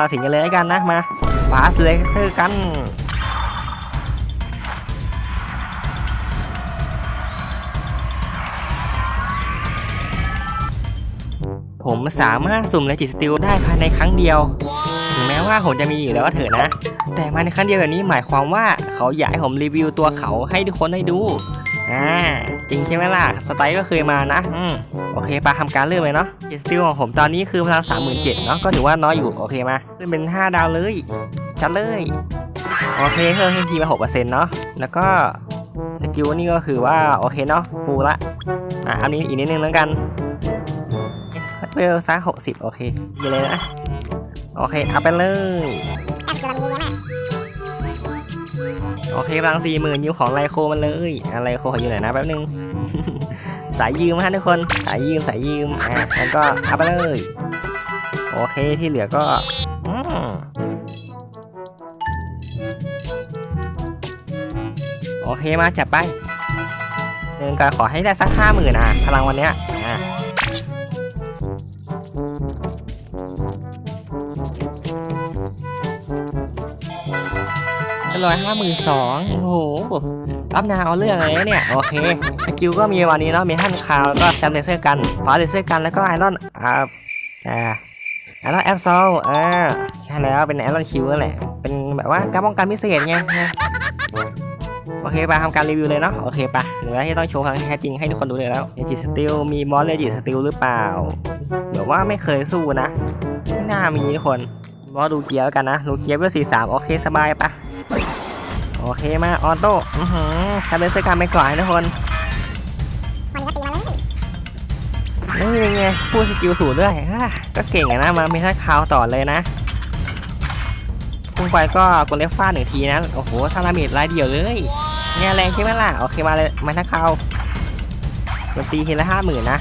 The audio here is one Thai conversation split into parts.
ตัดสินกันเลยกันนะมาฟาสเลเซอร์กันผมสามารถสุ่มเลจิตสติลได้ภายในครั้งเดียว ถึงแม้ว่าผมจะมีอยู่แล้วก็เถอะนะ แต่มาในครั้งเดียวแบบนี้หมายความว่า เขาอยากให้ผมรีวิวตัวเขาให้ทุกคนได้ดูอ่าจริงใช่ไหมล่ะ สไตล์ก็เคยมานะอืมโอเคปาทำการเริ่มเลยเนาะเจสติลของผมตอนนี้คือพลังสามหมื่นเจ็ดเนาะก็ถือว่าน้อยอยู่ โอเคมาขึ้นเป็น 5 ดาวเลยจัดเลย โอเคเพิ่มให้ทีมาหกเปอร์เซ็นต์เนาะแล้วก็สกิลนี่ก็คือว่า โอเคเนาะฟูลละอะอันนี้อีกนิดนึงแล้วกันเวลซ่าหกสิบโอเคดีเลยนะ โอเคเอาไปเลย โอเคบางสี่หมื่นยืมของไลโคมันเลยอะไรโคขออยู่ไหนอยนะแป๊บนึง สายยืมฮะทุกคน สายยืมสายยืมอะแล้วก็เอาไปเลย โอเคที่เหลือก็อืมโอเคมาจับไปเดินก็ขอให้ได้สักห้าหมื่นอะพลังวันเนี้ยอะ ร้อยห้าหมื่นสองโอ้โหรับนาเอาเรื่องเลยเนี่ย โอเค สกิลก็มีวันนี้เนาะ มีฮันคาวแล้วก็แซมเลเซอร์กันฟ้าเลเซอร์กัน แล้วก็ไอรอนอ่าอ่าไอรอนแอปโซลอ่าใช่แล้วเป็นไอรอนคิวนั่นแหละ เป็นแบบว่าการป้องกันพิเศษไงโอเคไปทำการรีวิวเลยเนาะโอเคปะถึงแล้วที่ต้องโชว์ครั้งแท้จริงให้ทุกคนดูเลยแล้วเลจิสติลมีมอสเลจิสติลหรือเปล่าเดี๋ยวว่าไม่เคยสู้นะไม่น่ามีทุกคนรอดูเกียร์กันนะดูเกียร์เวลสี่สามโอเคสบายปะ โอเคมาออโต้อือหือซาเบสการไปก่อนนะทุกคนวันนี้ก็ตีมาเลยนี่เป็นไงพูดสกิลสูตรด้วยก็เก่งอะนะมามีทักคาวต่อเลยนะพุ่งไปก็กดเล็กฟาดหนึ่งทีนะโอ้โหซาลามิดรายเดียวเลยเนี่ยแรงใช่ไหมล่ะโอเคมาเลยมาทักคาวมันตีทีละห้าหมื่นนะ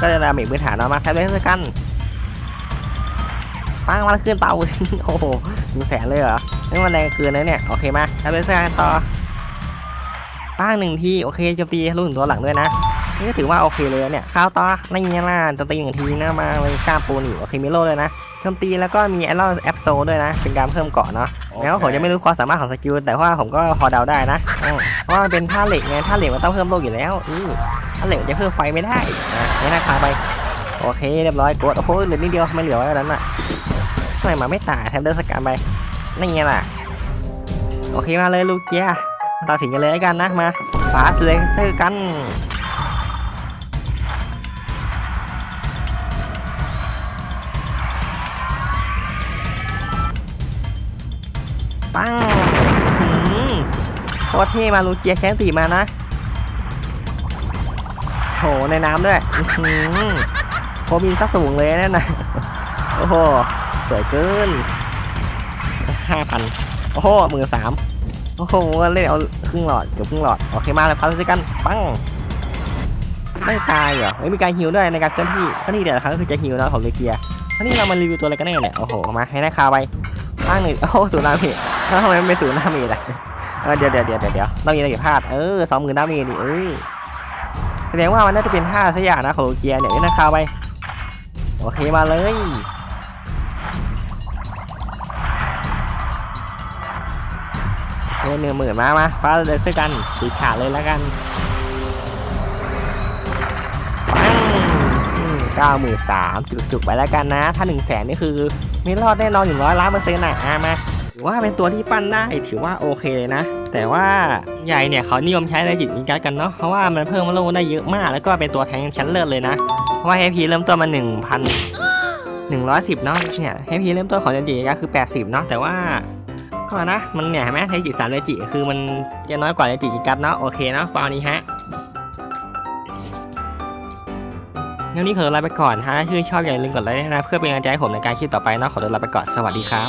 ก็จะดาเมจพื้นฐานเอามาซาเบสกัน ปังมาแล้วขึ้นเตาโอ้โหถึงแสนเลยเหรอนี่มันแรงเกินนะเนี่ย โอเคมาซาเบสกันต่อป้างหนึ่งทีโอเคโจมตีลูกถึงตัวหลังด้วยนะนี่ก็ถือว่าโอเคเลยนะเนี่ยข้าวต่อไม่มีล่ะโจมตีหนึ่งทีนะมาเลยกล้ามปูนอยู่โอเคมิโลเลยนะโจมตีแล้วก็มีไอรอนแอปโซด้วยนะ เป็นการเพิ่มเกาะเนาะแล้วผมจะไม่รู้ความสามารถของสกิลแต่ว่าผมก็พอเดาได้นะอืมเพราะว่ามันเป็นท่าเหล็กไงท่าเหล็กมันต้องเพิ่มโลกอยู่แล้วอือท่าเหล็กมันจะเพิ่มไฟไม่ได้อะนี่นะคาไป โอเคเรียบร้อยกดโอ้โหเหลือนิดเดียวไม่เหลือไว้แล้วนั้นอะ ทำไมมาไม่ตายแซมเดอร์สการไปนี่ไงล่ะ โอเคมาเลยลูกเกียตัดสินกันเลยกันนะมาฟาสเลเซอร์กันปังหืมโคตรเท่มาลูเจียแชงตีมานะโหในน้ำด้วยอื้อหือโคบินซักสูงเลยนั่นนะโอ้โห สวยเกินห้าพันโอ้โหหมื่นสามโอ้โหเล่นเอาครึ่งหลอดเกือบครึ่งหลอดโอเคมาเลยพันด้วยกันปังไม่ตายเหรอไม่มีการฮิวด้วยในการเคลื่อนที่ก็นี่เดี๋ยวนะครับก็คือจะฮิวนะของเลเกียอันนี้เรามารีวิวตัวอะไรกันแน่เนี่ยโอ้โหมาให้ได้คาไปตั้งหนึ่งโอ้โหศูนย์ดาเมจแล้วทำไมมันเป็นศูนย์ดาเมจอะเดี๋ยวเดี๋ยวเดี๋ยวเดี๋ยวเดี๋ยวต้องมีอะไรผิดพลาดเออสองหมื่นดาเมจนี่เอ้ยแสดงว่ามันน่าจะเป็นท่าสักอย่างนะของเลเกียเนี่ยให้ได้คาไปโอเคมาเลย เฮ้หนึ่งหมื่นมามาฟ้าเลยซื้อกันสีฉาดเลยแล้วกันเก้าหมื่นสามจุกๆไปแล้วกันนะ ถ้าหนึ่งแสนนี่คือไม่รอดแน่นอนอยู่ร้อยล้านเปอร์เซ็นต์นะอะมาถือว่าเป็นตัวที่ปั้นได้ถือว่าโอเคเลยนะ แต่ว่าใหญ่เนี่ยเขานิยมใช้ในจิตวิญญาณกันเนาะเพราะว่ามันเพิ่มโลได้เยอะมาก แล้วก็เป็นตัวแทงชั้นเลิศเลยนะเพราะว่า HP เริ่มต้นมา1,000 110เนาะเนี่ย HP เริ่มต้นของเดนจิก็คือ80เนาะแต่ว่า ก็นะ มันเนี่ยเห็นไหมเทจิสามเลจิคือมันจะน้อยกว่าเลจิกิกัสเนาะโอเคเนาะฟาวนี้ฮะงั้นนี้ขอตัวลาไปก่อนฮะถ้าชื่นชอบอย่าลืมกดไลค์นะเพื่อเป็นกำลังใจให้ผมในการคลิปต่อไปเนาะขอตัวลาไปก่อนสวัสดีครับ